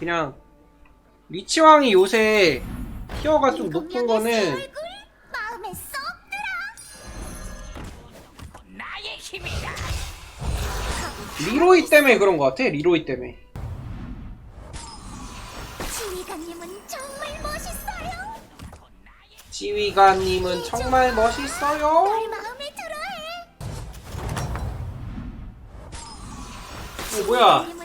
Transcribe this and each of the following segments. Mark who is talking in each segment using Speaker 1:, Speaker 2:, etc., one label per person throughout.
Speaker 1: 그냥 리치왕이 요새 티어가 좀 높은 거는. 리로이 때문에 그런 것 같아. 리로이 때문에.
Speaker 2: 지휘관님은 정말 멋있어요.
Speaker 1: 어, 뭐야?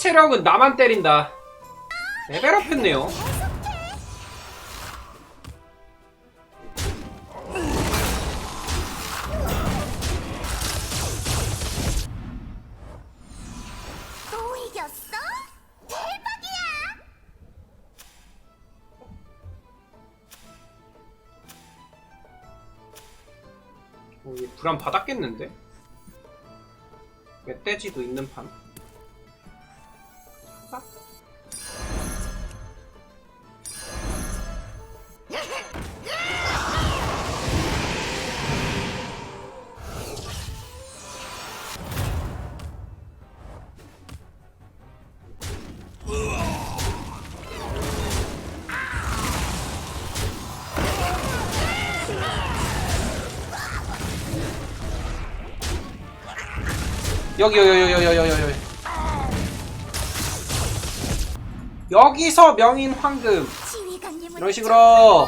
Speaker 1: 체력은 나만 때린다. 레벨업 했네요.
Speaker 2: 또 이겼어? 대박이야!
Speaker 1: 어, 얘 불안 받았겠는데? 멧돼지도 있는 판. 여기 여기 여기 여기 여기 여기 여기서 명인 황금. 이런 식으로.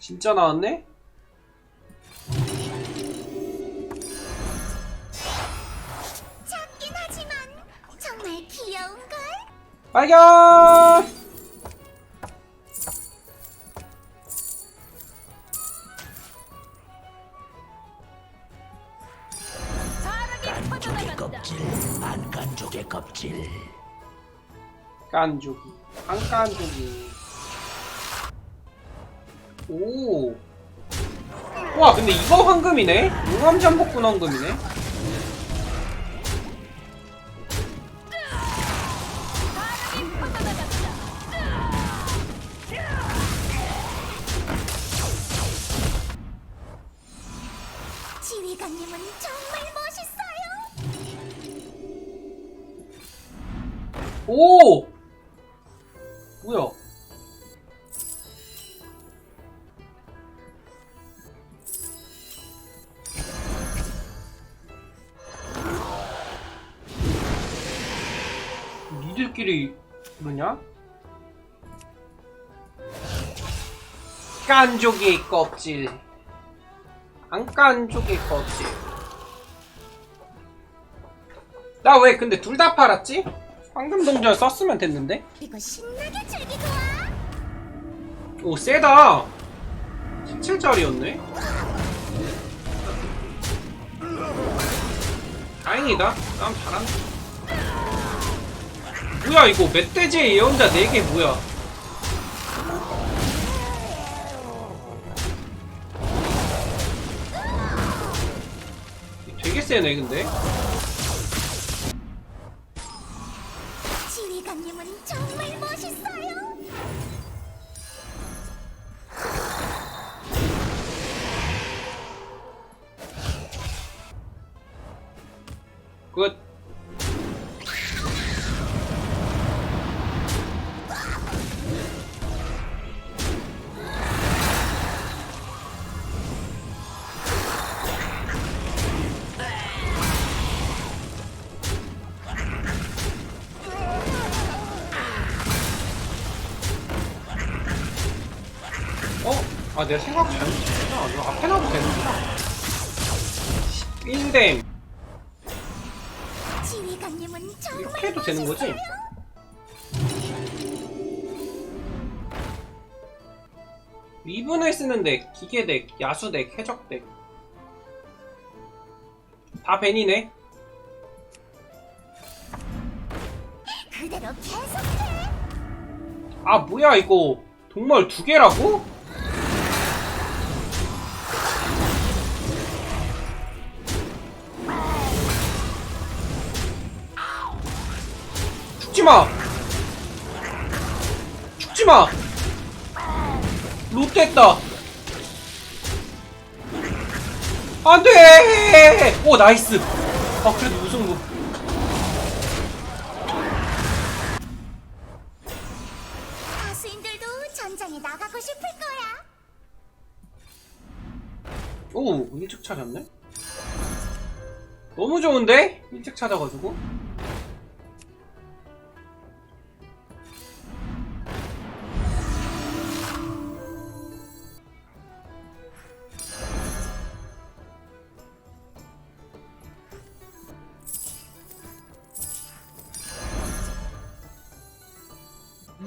Speaker 1: 진짜 나왔네? 발견!
Speaker 3: 껍질, 안간족의 껍질.
Speaker 1: 깐족이 안 깐족이 오. 와 근데 이거 황금이네? 용암 잠복군 황금이네? 오! 뭐야? 니들끼리 그러냐? 깐족의 껍질 안 깐족의 껍질 나 왜 근데 둘 다 팔았지? 황금 동전 썼으면 됐는데?
Speaker 2: 이거 신나게 즐기고 와.
Speaker 1: 오 세다. 17짜리였네. 다행이다. 난 잘한다 뭐야 이거 멧돼지의 예언자 4개 뭐야? 되게 세네 근데
Speaker 2: 지휘관님은 정말 멋있어요.
Speaker 1: 끝 아 내가 생각 잘못했구나 이거 앞에 놔도 되는구나 1댐
Speaker 2: 지휘관님은 정말
Speaker 1: 이렇게 해도 되는 거지?
Speaker 2: 멋있어요.
Speaker 1: 리븐을 쓰는데 기계 덱, 야수 덱, 해적 덱 다 벤이네
Speaker 2: 그대로 계속해.
Speaker 1: 아 뭐야 이거 동물 두 개라고? 죽지마! 죽지마! 롯됐다. 안돼! 오 나이스. 아 그래도 무승부
Speaker 2: 가수인들도 전장에 나가고 싶을 거야.
Speaker 1: 오 일찍 찾았네? 너무 좋은데? 일찍 찾아가지고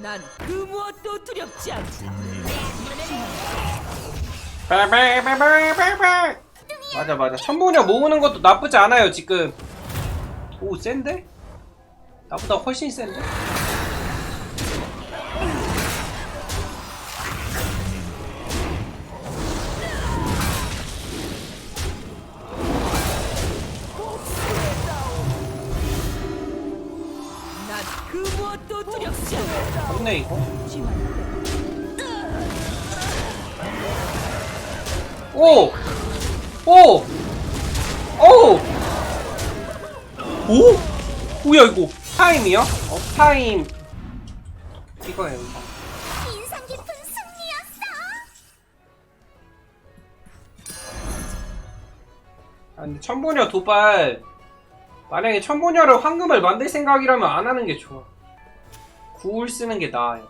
Speaker 4: 난 그 무엇도 두렵지 않다.
Speaker 1: 맞아 맞아 천보냐 모으는 것도 나쁘지 않아요 지금 오 센데? 나보다 훨씬 센데? 좋네 이거 오! 오! 오! 오? 뭐야 이거 타임이요? 어 타임 이거예요 이거
Speaker 2: 인상 깊은 승리였어.
Speaker 1: 아, 근데 천보녀 도발 만약에 천보녀를 황금을 만들 생각이라면 안 하는 게 좋아 구울 쓰는 게 나아요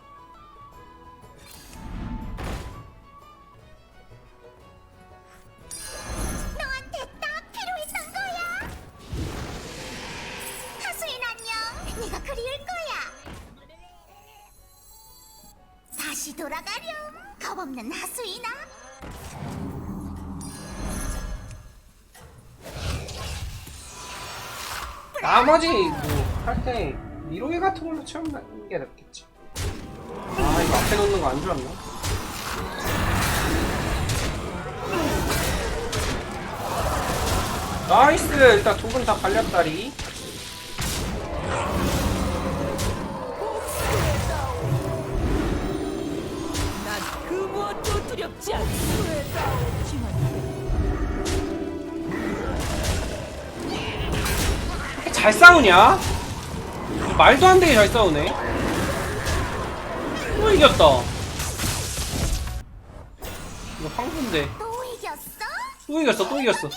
Speaker 2: 너한테 딱 필요했던 거야. 하수인 안녕. 네가 그리울 거야. 다시 돌아가렴. 겁없는 하수인아.
Speaker 1: 나머지 뭐 할때 미로이 같은 걸로 채우는 게 낫겠지 아 이거 앞에 놓는 거 안 좋았나? 나이스 일단 두 분 다 갈렸다리
Speaker 4: 난그 무엇도 두렵지 않다.
Speaker 1: 이렇게 잘 싸우냐? 말도 안 되게 잘 싸우네. 또 이겼다. 이거 황소인데.
Speaker 2: 또 이겼어?
Speaker 1: 또 이겼어 또 이겼어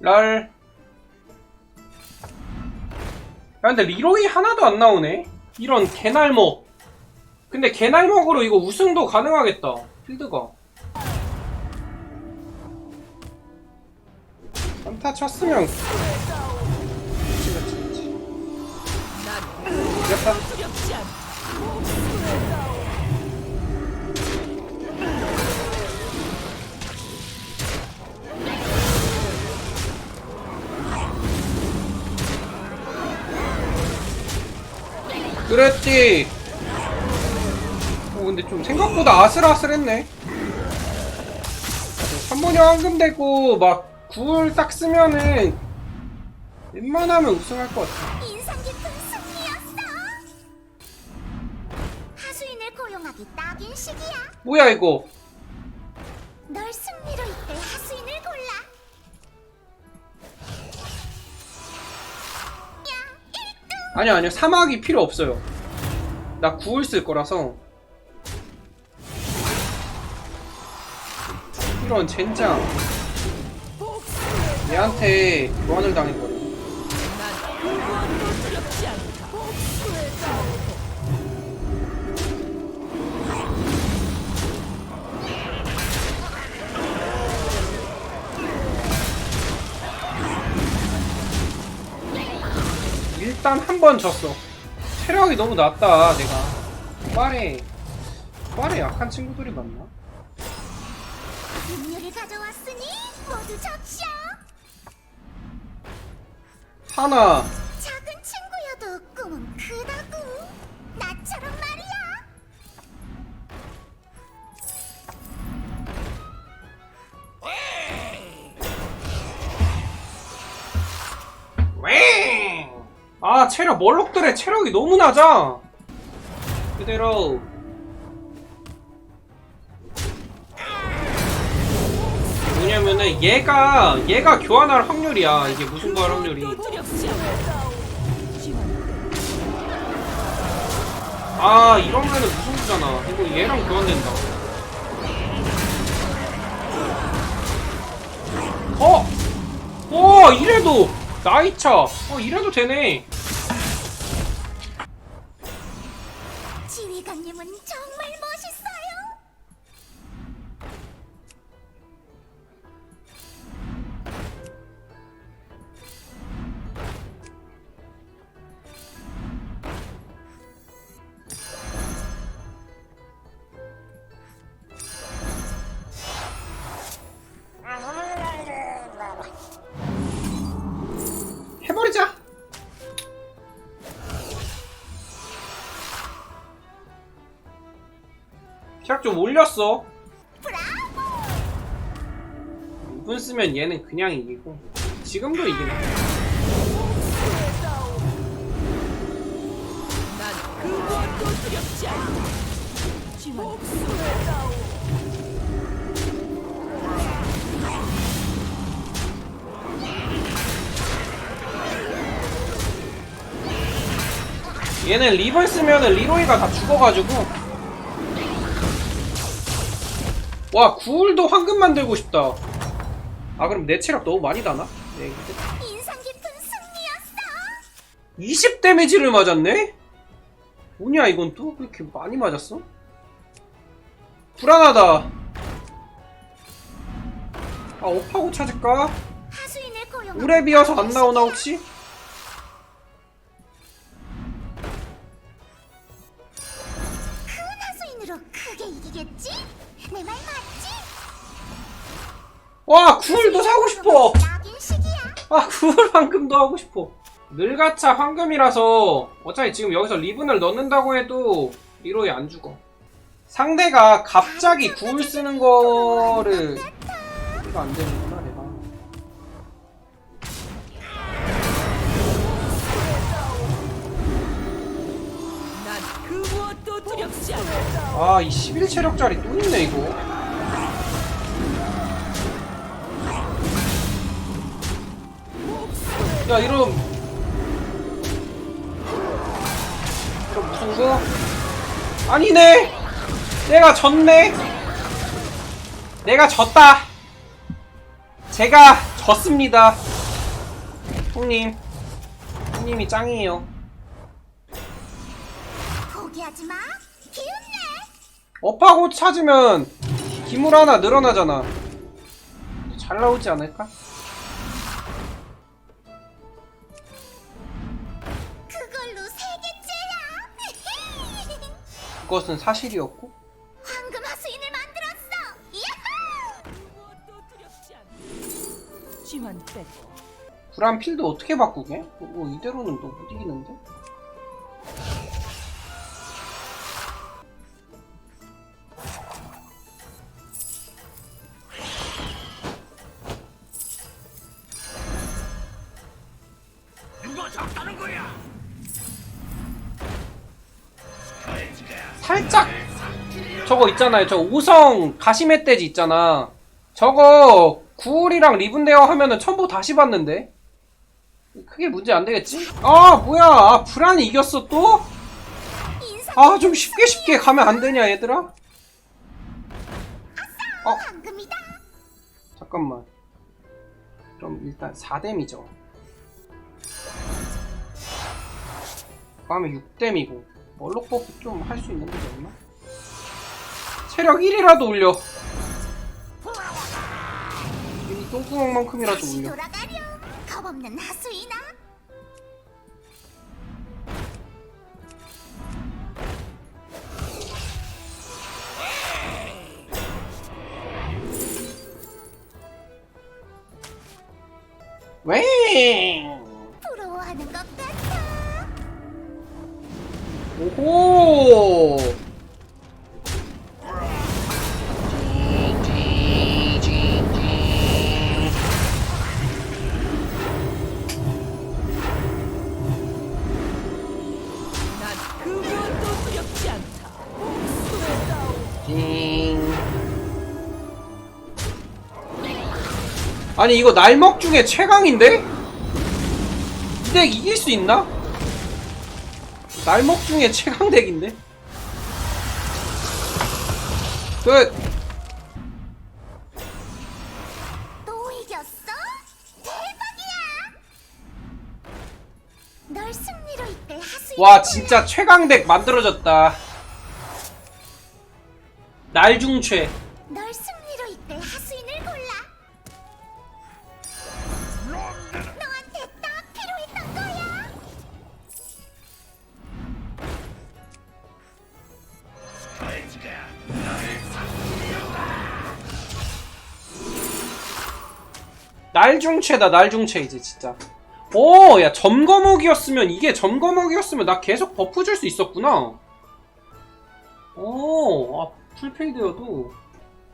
Speaker 1: 랄. 야, 근데 리로이 하나도 안 나오네? 이런 개날먹. 근데 개날먹으로 이거 우승도 가능하겠다. 필드가. 안타 쳤으면. 그치, 그치.
Speaker 4: 난그
Speaker 1: 이겼다. 그랬지. 어, 근데 좀 생각보다 아슬아슬했네. 3번이 황금 되고, 막, 9을 딱 쓰면은, 웬만하면 우승할 것 같아.
Speaker 2: 인상 깊은 승리였어. 하수인을 고용하기 딱인 시기야.
Speaker 1: 뭐야, 이거.
Speaker 2: 널 승리로 이끌
Speaker 1: 아니요, 아니요. 사막이 필요 없어요. 나 9을 쓸 거라서. 이런 젠장. 얘한테 교환을 당했거든. 일단 한 번 졌어. 체력이 너무 낮다 내가 도발에 도발에 약한 친구들이 많나?
Speaker 2: 음료를 가져왔으니 모두 적셔.
Speaker 1: 하나 아 체력 멀록들의 체력이 너무 낮아. 그대로. 뭐냐면은 얘가 얘가 교환할 확률이야. 이게 무슨 거할 확률이.
Speaker 4: 아
Speaker 1: 이러면은 무슨 거잖아. 이거 얘랑 교환된다. 어? 어 이래도 나이차. 어 이래도 되네
Speaker 2: 지휘관님은 정말 멋
Speaker 1: 시작 좀 올렸어! 2분 쓰면 얘는 그냥 이기고 지금도 이기네. 얘는 리벌 쓰면은 리로이가 다 죽어가지고 와 구울도 황금 만들고 싶다 아 그럼 내 체력 너무 많이 다나? 네,
Speaker 2: 인상 깊은 승리였어.
Speaker 1: 20 데미지를 맞았네? 뭐냐 이건 또? 왜 이렇게 많이 맞았어? 불안하다 아 업하고 찾을까?
Speaker 2: 하수인을 고용.
Speaker 1: 오래 비어서 안 나오나 혹시?
Speaker 2: 큰 하수인으로 크게 이기겠지? 내 말 맞지?
Speaker 1: 와 구울도 사고 싶어
Speaker 2: 낙인 시기야.
Speaker 1: 아 구울 황금도 하고 싶어 늘가차 황금이라서 어차피 지금 여기서 리븐을 넣는다고 해도 리로이 안 죽어 상대가 갑자기 구울 쓰는 거를 이거 안 되는구
Speaker 4: 아.
Speaker 1: 아이 11체력짜리 또 있네 이거. 야 이런 이런 무슨 거? 아니네. 내가 졌네. 내가 졌다. 제가 졌습니다. 형님. 형님이 짱이에요
Speaker 2: 포기하지 마. 기운내.
Speaker 1: 업하고 찾으면 기물 하나 늘어나잖아. 잘 나오지 않을까?
Speaker 2: 그걸로 세 개째야.
Speaker 1: 그것은 사실이었고.
Speaker 2: 황금 하수인을 만들었어. 야호!
Speaker 4: 그 무엇도 두렵지 않아. 쥐만 빼고.
Speaker 1: 불안 필드 어떻게 바꾸게? 뭐 이대로는 너못 이기는데? 저거 있잖아요. 저 5성 가시멧 돼지 있잖아. 저거 구울이랑 리븐 대어 하면은 첨부 다시 받는데? 크게 문제 안 되겠지? 아 뭐야? 아, 불안이 이겼어 또? 아 좀 쉽게 쉽게 가면 안 되냐 얘들아? 어. 잠깐만. 그럼 일단 4댐이죠. 다음에 6댐이고 멀록 버프 좀 할 수 있는 게 없나? 체력 1이라도 올려. 이 똥구멍만큼이라도 올려.
Speaker 2: 돌아가렴.
Speaker 1: 아니 이거 날먹 중에 최강인데? 이덱 이길 수 있나? 날먹 중에 최강 덱인데? 끝!
Speaker 2: 또 이겼어? 대박이야! 널 승리로 이끌 하수인.
Speaker 1: 와 진짜 최강 덱 만들어졌다 날중최
Speaker 2: 널 승리로 이끌 하수인을 골라. 너한테 딱 필요했던 거야.
Speaker 1: 날중체다 날중체 이제 진짜 오 야 점거목이었으면 이게 점거목이었으면 나 계속 버프 줄 수 있었구나 오 아, 풀페이드여도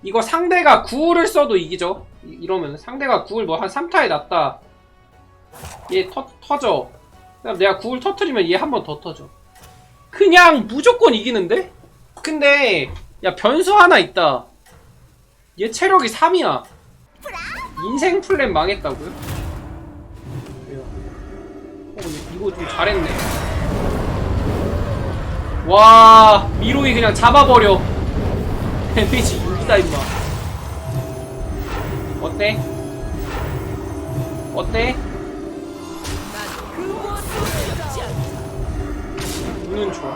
Speaker 1: 이거 상대가 구울을 써도 이기죠 이- 이러면 상대가 구울 뭐한 3타에 났다 얘 터, 터져 그다음 내가 구울 터트리면 얘 한 번 더 터져 그냥 무조건 이기는데? 근데 야 변수 하나 있다 얘 체력이 3이야 인생 플랜 망했다고요? 어, 이거 좀 잘했네. 와, 미로이 그냥 잡아버려. 데미지 6이다, 임마. 어때? 어때? 눈은 좋아.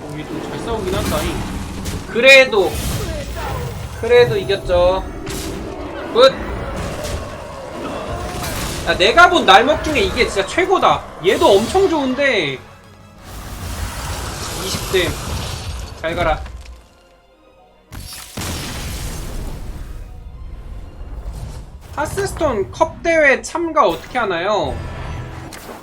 Speaker 1: 어, 얘도 잘 싸우긴 한다잉. 그래도, 그래도 이겼죠. 굿! 야, 내가 본 날먹 중에 이게 진짜 최고다. 얘도 엄청 좋은데, 20대. 잘 가라. 하스스톤 컵 대회 참가 어떻게 하나요?